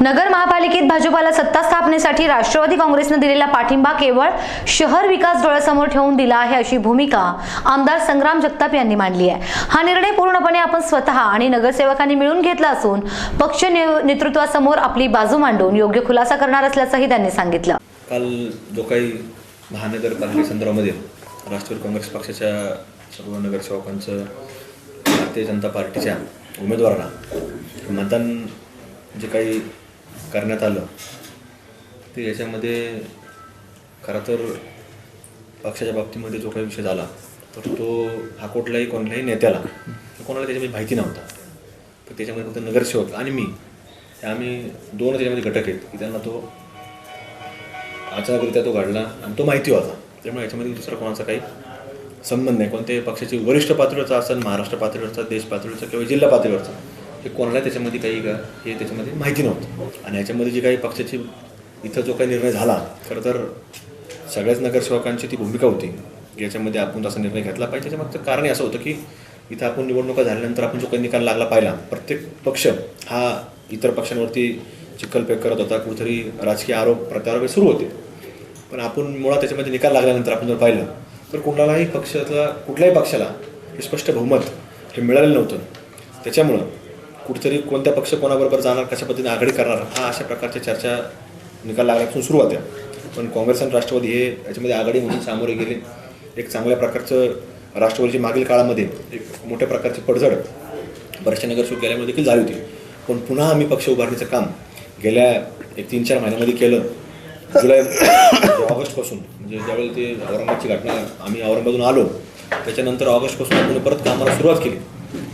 नगर महापालिकेत भाजपाला सत्ता स्थापनेसाठी राष्ट्रवादी काँग्रेसनं दिलेला पाठिंबा केवळ शहर विकास डोळ्यासमोर ठेवून दिला आहे अशी भूमिका आमदार संग्राम जगताप यांनी मांडली आहे. हा निर्णय पूर्णपणे आपण स्वतः आणि नगरसेवकांनी मिळून घेतला असून पक्ष नेतृत्वासमोर आपली बाजू मांडून योग्य खुलासा करणार असल्याचंही त्यांनी सांगितलं. काल जो काही महानगरपालिकेसंदर्भामध्ये राष्ट्रवादी काँग्रेस पक्षाच्या सर्व नगरसेवकांचं भारतीय जनता पार्टीच्या उमेदवारांना मतदान जे काही करण्यात आलं. ते याच्यामध्ये खरं तर पक्षाच्या बाबतीमध्ये जो काही विषय झाला तर तो हा कुठलाही कोणत्याही नेत्याला कोणाला त्याच्यामध्ये म्हणजे माहिती नव्हता. तर त्याच्यामध्ये फक्त नगरसेवक आणि मी आम्ही दोन त्याच्यामध्ये घटक आहेत की त्यांना तो अचानकरित्या तो घडला आणि तो माहिती होता. त्यामुळे याच्यामध्ये दुसरा कोणाचा काही संबंध नाही. कोणत्याही पक्षाची वरिष्ठ पातळीवरचा असेल महाराष्ट्र पातळीवरचा देश पातळीवरचा किंवा जिल्हा पातळीवरचा हे कोणाला त्याच्यामध्ये काही का हे त्याच्यामध्ये? माहिती नव्हतं. आणि याच्यामध्ये जी काही पक्षाची इथं जो काही निर्णय झाला खरं तर सगळ्याच नगरसेवकांची ती भूमिका होती. याच्यामध्ये आपण तसा निर्णय घेतला पाहिजे. त्याच्यामागचं कारण असं होतं की इथं आपण निवडणुका झाल्यानंतर आपण जो काही निकाल लागला पाहिला प्रत्येक पक्ष हा इतर पक्षांवरती चिखलपेक करत होता. कुठेतरी राजकीय आरोप प्रत्यारोप हे सुरू होते. पण आपण मुळात त्याच्यामध्ये निकाल लागल्यानंतर आपण जर पाहिलं तर कुणालाही पक्षातला कुठल्याही पक्षाला हे स्पष्ट बहुमत हे मिळालेलं नव्हतं. त्याच्यामुळं कुठेतरी कोणत्या पक्ष कोणाबरोबर जाणार कशा पद्धतीने आघाडी करणार हा अशा प्रकारच्या चर्चा निकाल लागल्यापासून सुरुवात आहे. पण काँग्रेस आणि राष्ट्रवादी हे याच्यामध्ये आघाडीमधून सामोरे गेले. एक चांगल्या प्रकारचं राष्ट्रवादीची मागील काळामध्ये एक मोठ्या प्रकारची पडझड बऱ्याचशा नगरसेवक गेल्यामुळे देखील झाली होती. पण पुन्हा आम्ही पक्ष उभारणीचं काम गेल्या एक तीन चार महिन्यामध्ये केलं. जुलै ऑगस्टपासून म्हणजे ज्यावेळी ते औरंगाबादची घटना आम्ही औरंगाबादून आलो त्याच्यानंतर ऑगस्टपासून आपण परत कामाला सुरुवात केली.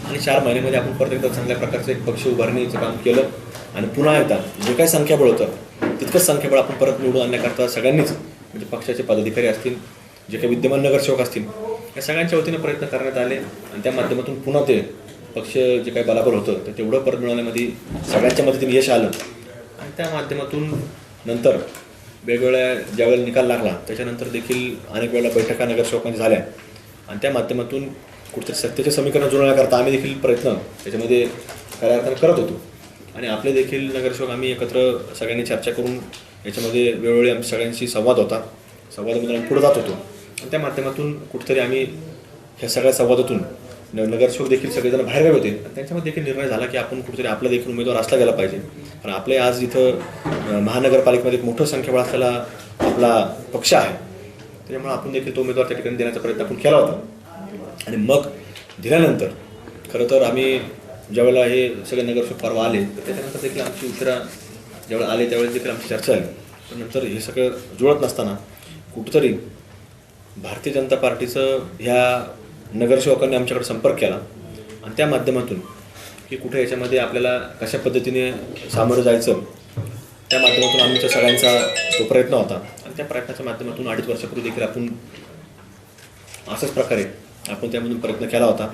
आणि चार महिन्यामध्ये आपण परत एकदा चांगल्या प्रकारचं एक पक्ष उभारणीचं काम केलं आणि पुन्हा एकदा जे काही संख्याबळ होतं तितकंच संख्याबळ आपण परत निवडून आणण्याकरता सगळ्यांनीच म्हणजे पक्षाचे पदाधिकारी असतील जे काही विद्यमान नगरसेवक असतील या सगळ्यांच्या वतीने प्रयत्न करण्यात आले आणि त्या माध्यमातून पुन्हा ते पक्ष जे काही बलाबल होतं ते तेवढं परत मिळवण्यामध्ये सगळ्यांच्या मदतीने यश आलं. आणि त्या माध्यमातून नंतर वेगवेगळ्या ज्यावेळेला निकाल लागला त्याच्यानंतर देखील अनेक वेळेला बैठका नगरसेवकांच्या झाल्या. आणि त्या माध्यमातून कुठेतरी सत्याचे समीकरण जुळवण्याकरता आम्ही देखील प्रयत्न त्याच्यामध्ये खऱ्या अर्थानं करत होतो. आणि आपले देखील नगरसेवक आम्ही एकत्र सगळ्यांनी चर्चा करून याच्यामध्ये वेळोवेळी आमच्या सगळ्यांशी संवाद होता. संवादामधून आम्ही पुढे जात होतो. आणि त्या माध्यमातून कुठेतरी आम्ही ह्या सगळ्या संवादातून नगरसेवक देखील सगळेजण बाहेरगावी होते. आणि त्यांच्यामध्ये देखील निर्णय झाला की आपण कुठेतरी आपला देखील उमेदवार असला गेला पाहिजे. कारण आपले आज इथं महानगरपालिकेमध्ये एक मोठं संख्याबळ असलेला आपला पक्ष आहे. त्याच्यामुळे आपण देखील तो उमेदवार त्या ठिकाणी देण्याचा प्रयत्न आपण केला होता. आणि मग दिल्यानंतर खरं तर आम्ही ज्यावेळेला हे सगळे नगरसेवक परवा आले तर त्याच्यानंतर देखील आमची उशिरा ज्यावेळेला आले त्यावेळेस देखील आमची चर्चा आली पण नंतर हे सगळं जुळत नसताना कुठंतरी भारतीय जनता पार्टीचं ह्या नगरसेवकांनी आमच्याकडे संपर्क केला आणि त्या माध्यमातून की कुठे याच्यामध्ये आपल्याला कशा पद्धतीने सामोरं जायचं त्या माध्यमातून आमच्या सगळ्यांचा तो प्रयत्न होता आणि त्या प्रयत्नाच्या माध्यमातून अडीच वर्षापूर्वी देखील आपण अशाच प्रकारे आपण त्यामधून प्रयत्न केला होता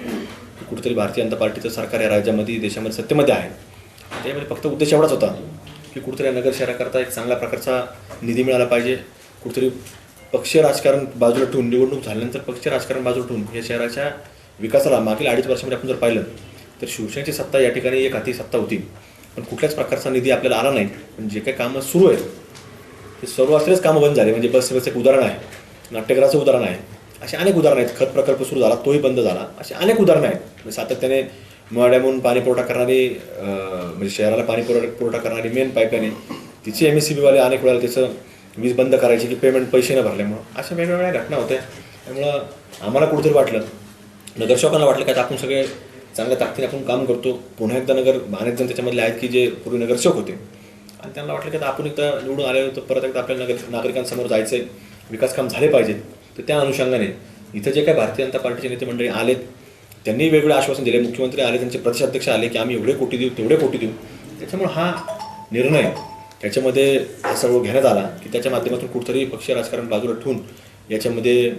कुठेतरी भारतीय जनता पार्टीचं सरकार या राज्यामध्ये देशामध्ये सत्तेमध्ये आहे. त्यामध्ये फक्त उद्देश एवढाच होता की कुठेतरी या नगर शहराकरता एक चांगल्या प्रकारचा निधी मिळाला पाहिजे. कुठेतरी पक्षीय राजकारण बाजूला ठेवून निवडणूक झाल्यानंतर पक्षीय राजकारण बाजूला ठेवून या शहराच्या विकासाला मागील अडीच वर्षामध्ये आपण जर पाहिलं तर शिवसेनेची सत्ता या ठिकाणी एक हाती सत्ता होती. पण कुठल्याच प्रकारचा निधी आपल्याला आला नाही. पण जे काही कामं सुरू आहेत ते सर्व असलेच कामं बंद झाले. म्हणजे बस सेवेचं एक उदाहरण आहे. नाट्यगृहाचं उदाहरण आहे. असे अनेक उदाहरणं आहेत. खत प्रकल्प सुरू झाला तोही बंद झाला. असे अनेक उदाहरणं आहेत. म्हणजे सातत्याने मोड्यामून पाणी पुरवठा करणारी म्हणजे शहराला पाणी पुरवठा पुरवठा करणारी मेन पाईपलाईन तिची एम एस सी बीवाले अनेक वेळेला त्याचं वीज बंद करायची की पेमेंट पैसे न भरल्यामुळं. अशा वेगवेगळ्या घटना होत्या. त्यामुळं आम्हाला कुठेतरी वाटलं नगरसेवकांना वाटलं काय आपण सगळे चांगल्या ताकदीने आपण काम करतो. पुन्हा एकदा नगर अनेक जण त्याच्यामधले आहेत की जे पूर्वी नगरसेवक होते. आणि त्यांना वाटलं की आता आपण एकदा निवडून आले तर परत एकदा आपल्या नगर नागरिकांसमोर जायचं आहे विकासकाम झाले पाहिजेत. तर त्या अनुषंगाने इथं जे काही भारतीय जनता पार्टीचे नेते मंडळी आलेत त्यांनी वेगवेगळे आश्वासन दिले. मुख्यमंत्री आले त्यांचे प्रदेशाध्यक्ष आले की आम्ही एवढे कोटी देऊ तेवढे कोटी देऊ. त्याच्यामुळे हा निर्णय त्याच्यामध्ये हा सर्व घेण्यात आला की त्याच्या माध्यमातून कुठतरी पक्षीय राजकारण बाजूला ठेवून याच्यामध्ये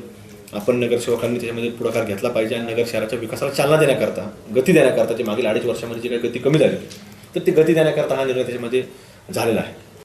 आपण नगरसेवकांनी त्याच्यामध्ये पुढाकार घेतला पाहिजे आणि नगर शहराच्या विकासाला चालना देण्याकरता गती देण्याकरता जे मागील अडीच वर्षामध्ये जी काही गती कमी झाली तर ती गती देण्याकरता हा निर्णय त्याच्यामध्ये झालेला आहे.